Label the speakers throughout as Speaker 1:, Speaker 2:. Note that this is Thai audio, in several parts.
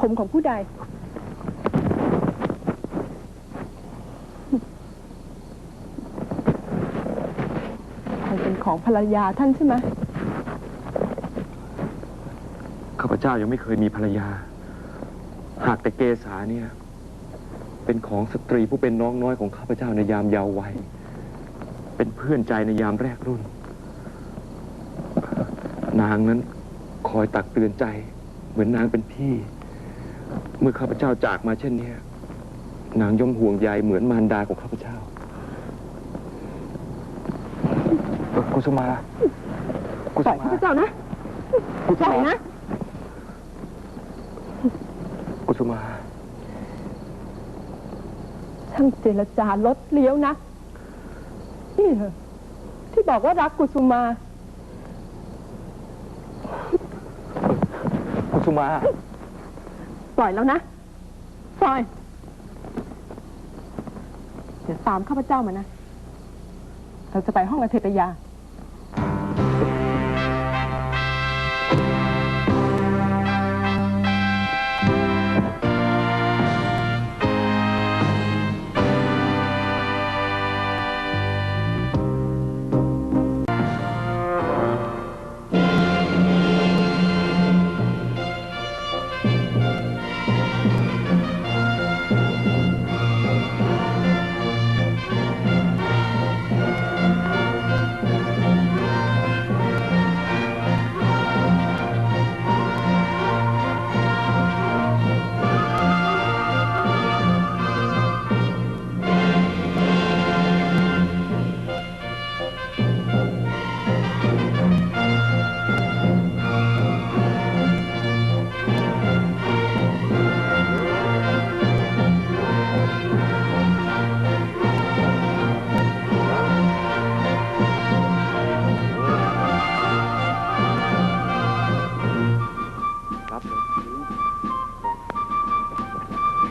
Speaker 1: ผมของผู้ใด คงเป็นของภรรยาท่านใช่ไหม
Speaker 2: ข้าพเจ้ายังไม่เคยมีภรรยา หากแต่เกษาเนี่ย เป็นของสตรีผู้เป็นน้องน้อยของข้าพเจ้าในยามเยาว์วัย เป็นเพื่อนใจในยามแรกรุ่น นางนั้นคอยตักเตือนใจ เหมือนนางเป็นพี่ เมื่อข้าพเจ้าจากมาเช่นเนี้ยนางย่อมห่วงใยเหมือนมารดาของข้าพเจ้าเอ่อกุสุมากุ
Speaker 1: ปล่
Speaker 2: สุ
Speaker 1: อย
Speaker 2: มา
Speaker 1: ข้าพเจ้านะ
Speaker 2: กุ
Speaker 1: ป
Speaker 2: สุ
Speaker 1: ล่อย
Speaker 2: มา
Speaker 1: นะ
Speaker 2: กุสุมา
Speaker 1: ช่างเจรจาลดเลี้ยวนะ นี่เหรอที่บอกว่ารักกุสุมา
Speaker 2: กุสุมา
Speaker 1: ปล่อยแล้วนะปล่อย เดี๋ยวตามข้าพเจ้ามานะ เราจะไปห้องอเทตยา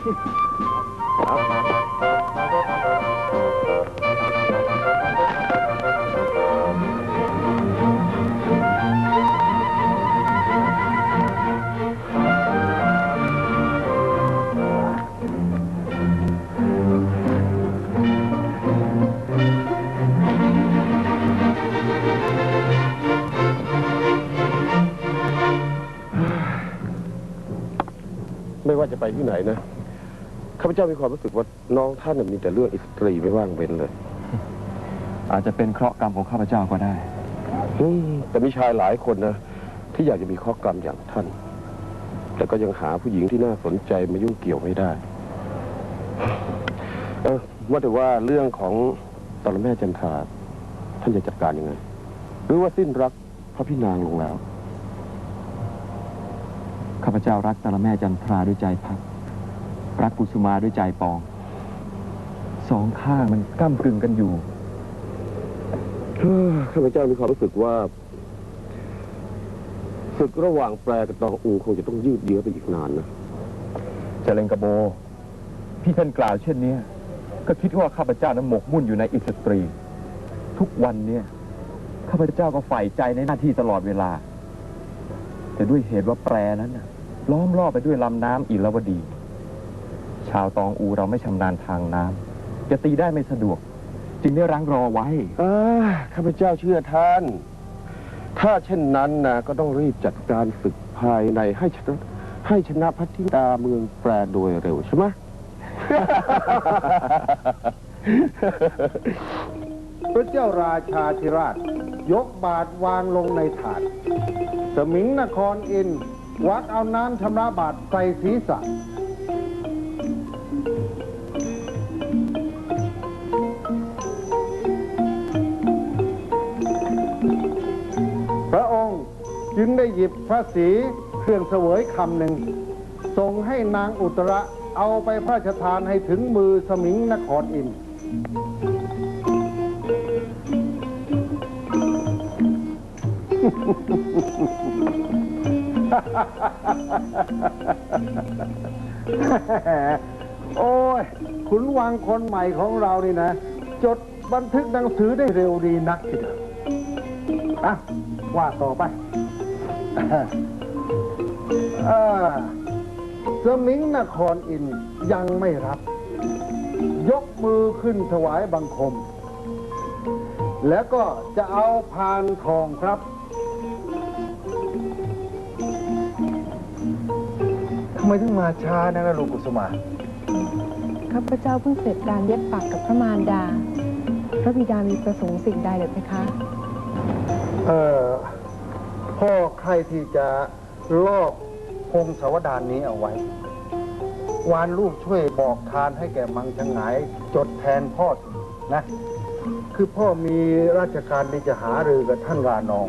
Speaker 2: ไม่ว่าจะไปที่ไหนนะ ข้าพเจ้ามีความรู้สึกว่าน้องท่านน่ะมีแต่เรื่องอิสตรีไม่ว่างเว้นเลย
Speaker 3: อาจจะเป็นเคราะห์กรรมของข้าพเจ้าก็ได้
Speaker 2: อืมแต่มีชายหลายคนนะที่อยากจะมีข้อกรรมอย่างท่าน แต่ก็ยังหาผู้หญิงที่น่าสนใจมายุ่งเกี่ยวไม่ได้ เออว่าแต่ว่าเรื่องของตอนแม่จันทราท่านจะจัดการยังไง หรือว่าสิ้นรักพระพี่นางลงแล้ว
Speaker 3: ข้าพเจ้ารักตาละแม่จันทราด้วยใจพัก รักกุสุมาด้วยใจปอง สองข้างมันก้ากึ่งกันอยู่
Speaker 2: เฮ้อข้าพเจ้ามีความรู้สึกว่าศึกระหว่างแปรกับตองอูคงจะต้องยืดเยื้อไปอีกนานนะ
Speaker 3: เจริญกระโบ พี่ท่านกล่าวเช่นเนี้ยก็คิดว่าข้าพเจ้านั้นหมกมุ่นอยู่ในอิสตรี ทุกวันเนี่ยข้าพเจ้าก็ใฝ่ใจในหน้าที่ตลอดเวลา แต่ด้วยเหตุว่าแปรนั้นน่ะล้อมรอบไปด้วยลำน้ำอิรวดี ชาวตองอูเราไม่ชำนาญทางน้ำจะตีได้ไม่สะดวก จึงได้รั้งรอไว้
Speaker 2: อ่าข้าพเจ้าเชื่อท่าน ถ้าเช่นนั้นนะก็ต้องรีบจัดการศึกภายในให้ชนะให้ชนะพัทธิดาเมืองแปรโดยเร็วใช่ไหม
Speaker 4: พระเจ้าราชาธิราช ยกบาทวางลงในถาด สมิงนครอินทร์วักเอาน้ำชำระบาทใส่ศีรษะ จึงได้หยิบพระศรีเครื่องเสวยคำหนึ่งส่งให้นางอุตระเอาไปพระราชทานให้ถึงมือสมิงนครอินโอ้ยขุนวังคนใหม่ของเรานี่นะ จดบันทึกหนังสือได้เร็วดีนักทีเดียวอะว่าต่อไป สมิงนครอินทร์ยังไม่รับ ยกมือขึ้นถวายบังคม แล้วก็จะเอาพานทองครับ
Speaker 5: ทำไมถึงมาช้านะนะลูกกุสุมา
Speaker 6: ข้าพเจ้าเพิ่งเสร็จการเย็บปักกับพระมารดา พระบิดามีประสงค์สิ่งใดหรือไหมคะ
Speaker 4: เออ พ่อใครที่จะลอกพงศาวดารนี้เอาไว้ วานลูกช่วยบอกทานให้แก่มังชงายจดแทนพ่อนะ คือพ่อมีราชการที่จะหารือกับท่านรานอง